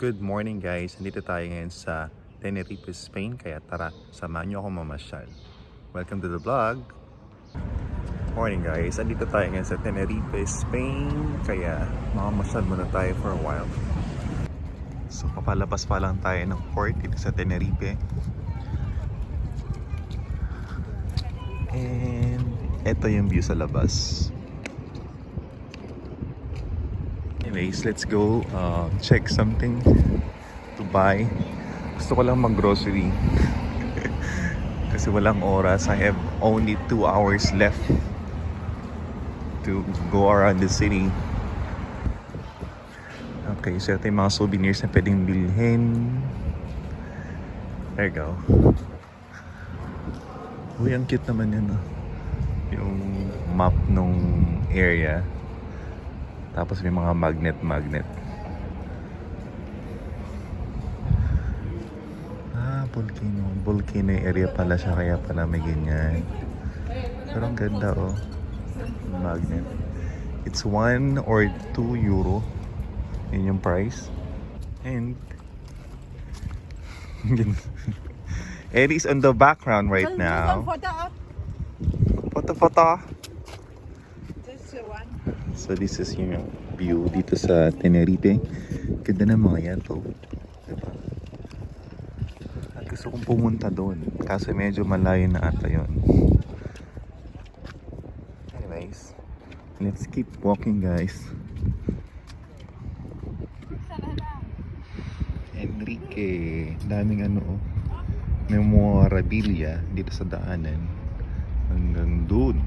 Good morning guys! Nandito tayo ngayon sa Tenerife, Spain. Kaya tara, samahan niyo ako mamasyal. Welcome to the vlog! Morning guys! Nandito tayo ngayon sa Tenerife, Spain. Kaya mamamasyal muna tayo for a while. So papalabas pa lang tayo ng port dito sa Tenerife. And ito yung view sa labas. Anyways, let's go uh, check something to buy. Gusto ko lang mag-grocery. Kasi walang oras. I have only 2 hours left to go around the city. Okay, so ito yung mga souvenirs na pwedeng bilhin. There you go. Uy, ang cute naman yun. ah. Yung map nung area. Tapos may mga magnet-magnet. Ah, volcano. Volcano area pala siya kaya pala may ganyan. Pero ang ganda oh. Magnet. It's 1 or 2 euro. Yun yung price. And Eddie's on the background right now. Photo photo. So this is yung view dito sa Tenerife. Ganda ng mga yan to. Diba? At gusto kong pumunta doon. Kaso medyo malayo na ata yun. Anyways, let's keep walking guys. Enrique, daming ano oh. Memorabilia dito sa daanan. Hanggang doon.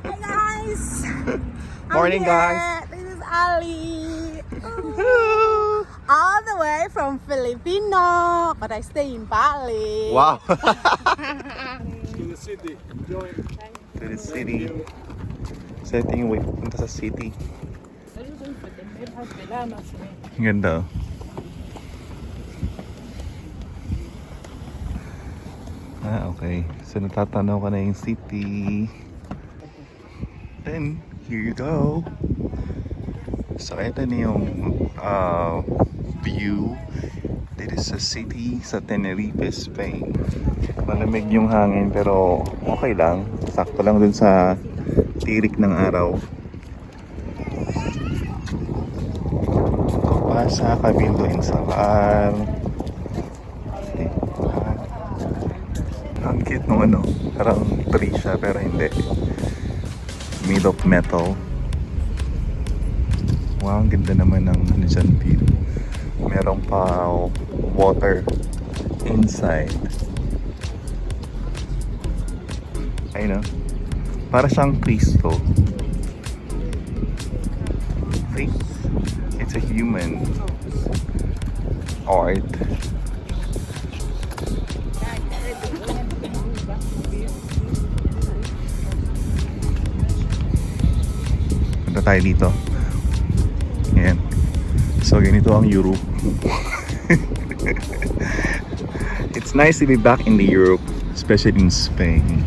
Hi guys! Morning, I'm here. guys. This is Ali. All the way from Filipino, but I stay in Bali. Wow! to the city. Enjoy. to the city. So ito yung way punta sa city. Ang ganda. Ah, okay. So natatanaw ka na yung city. Then, here you go. So ito na yung uh, view dito sa city sa Tenerife, Spain. Malamig yung hangin pero okay lang. Sakto lang dun sa tirik ng araw. Pasa, Cabildo, Insalar. Ang cute nung ano. Parang tree siya pero hindi. Made of metal. Wow, ang ganda naman ng ano dyan view. Meron pa water inside. Ayun o. Para siyang Kristo. Face. It's a human art. Tayo dito. Ayan. So, ganito ang Europe. It's nice to be back in the Europe, especially in Spain.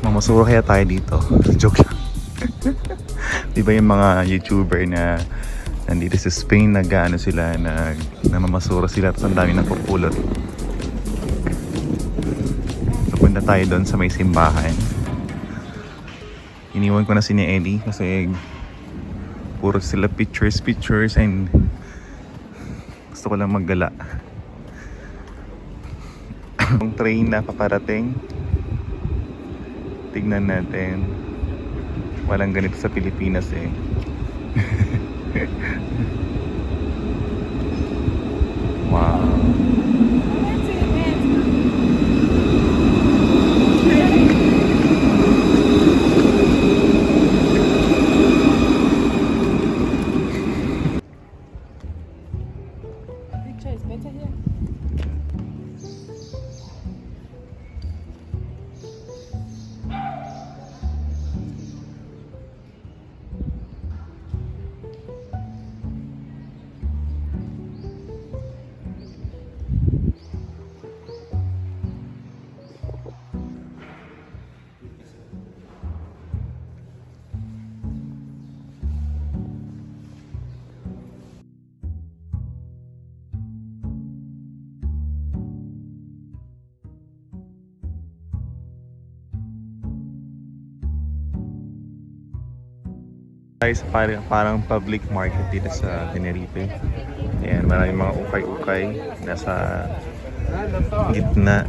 Mamasuro kaya tayo dito. Joke lang. Di ba yung mga YouTuber na nandito sa Spain, nag-ano sila, nag, namamasura sila, tapos ang dami nagpupulot. Napunta tayo doon sa may simbahan. Iniwan ko na si ni Eddie kasi puro sila pictures, pictures, and gusto ko lang maggala. Yung train na paparating, tignan natin. Walang ganito sa Pilipinas eh. Sa parang, parang public market dito sa Tenerife. Ayan, maraming mga ukay-ukay. Nasa gitna.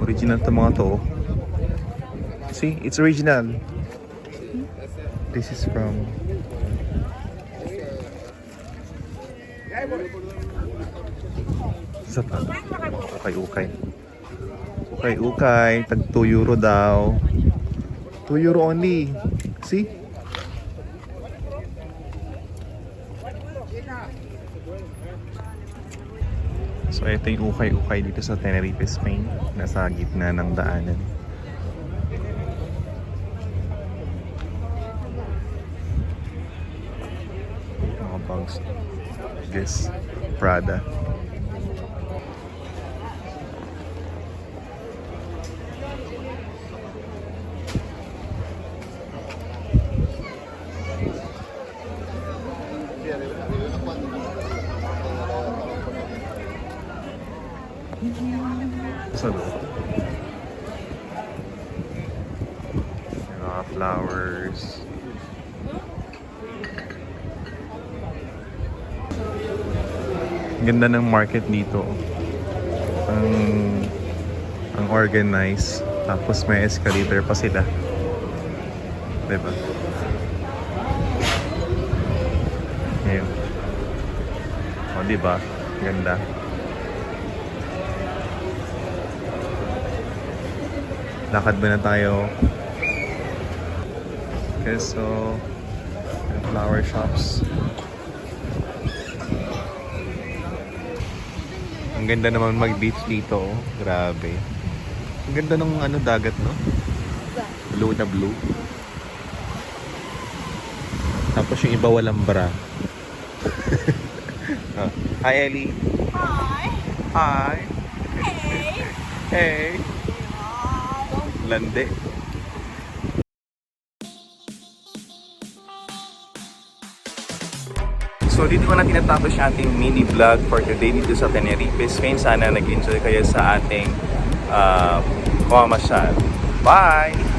Original to mga to. See, it's original. This is from Isa pa. Ukay-ukay. Ukay-ukay. Tag 2 euro daw. 2 euro only. See? So ito yung ukay-ukay dito sa Tenerife, Spain. Nasa gitna ng daanan. Mga bags. Guess. Prada. Sa loob. May Mga flowers. Ganda ng market dito. Ang ang organized. Tapos may escalator pa sila. Diba? Ayun. O, diba? Ganda. Lakad ba na tayo? Queso. yung Flower shops. Ang ganda naman mag-beach dito. oh. Grabe. Ang ganda ng ano dagat, no? Blue na blue. Tapos yung iba walang bra. Ah, Hi, Ellie. Hi. Hi. Hey. Hey. Lande. So dito ko na tinatapos ating mini vlog for today dito sa Tenerife, Spain. Sana nag-enjoy kayo sa ating uh, pamamasyal. Bye!